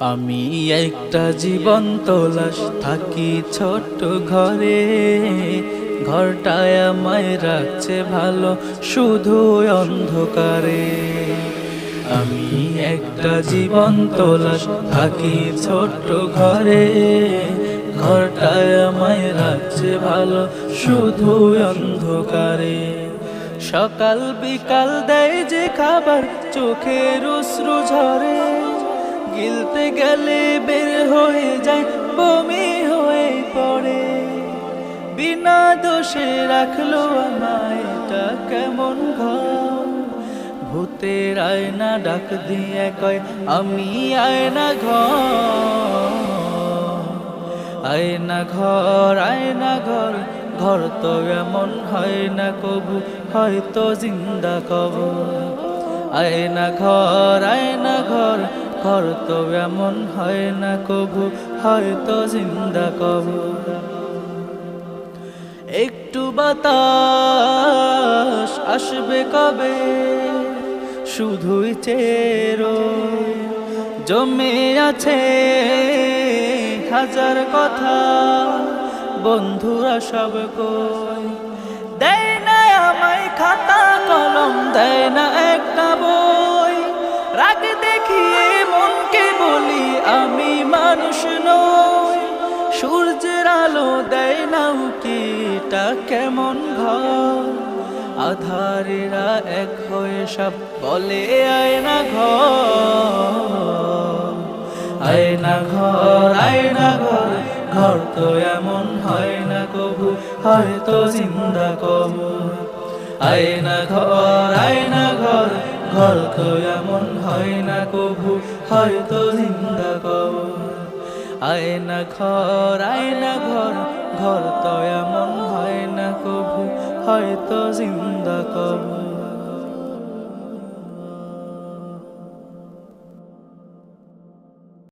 আমি একটা জীবন্ত লাশ থাকি ছোট্ট ঘরে। ঘরটায় আমায় রাখছে ভালো, শুধু অন্ধকারে। আমি একটা জীবন্ত লাশ থাকি ছোট্ট ঘরে। ঘরটায় আমায় রাখছে ভালো, শুধু অন্ধকারে। সকাল বিকাল দেয় যে খাবার, চোখের অশ্রু ঝরে। গিলতে গেলে বের হয়ে যায়, বমি হয়ে পড়ে। বিনা দোষে রাখল আমায় এটা কেমন ঘর? ভূতের আয়না ডাক দিয়ে কয়, আমি আয়না ঘর। আয়না ঘর আয়না ঘর ঘর তো এমন হয় না কবু, হয়তো জিন্দা কবর আয়না ঘর আয়না ঘর ঘর তো এমন হয় না কবু, হয়তো জিন্দা কবর একটু বাতাস আসবে কবে? শুধুই চেরো। জমে আছে হাজার কথা, বন্ধুরা সব কই? দেয় না আমায় খাতা কলম, দেয় না একটা বই। রাগ দেখিয়ে বলি আমি মানুষ নই। সূর্যের আলো দেয় না উকিটা কেমন ঘর? আধারেরা এক হয়ে সব বলে, আয়না ঘর। আয়না ঘর আয়না ঘর ঘর তো এমন হয় না কবু, হয়তো জিন্দা কবু। আয়না ঘর আয়না ঘর ঘর তো এমন হয় না কবু, হয়তো জিন্দা কবু আয়না ঘর আয়না ঘর ঘর তো এমন হয় না কবু, হয়তো জিন্দা কবু।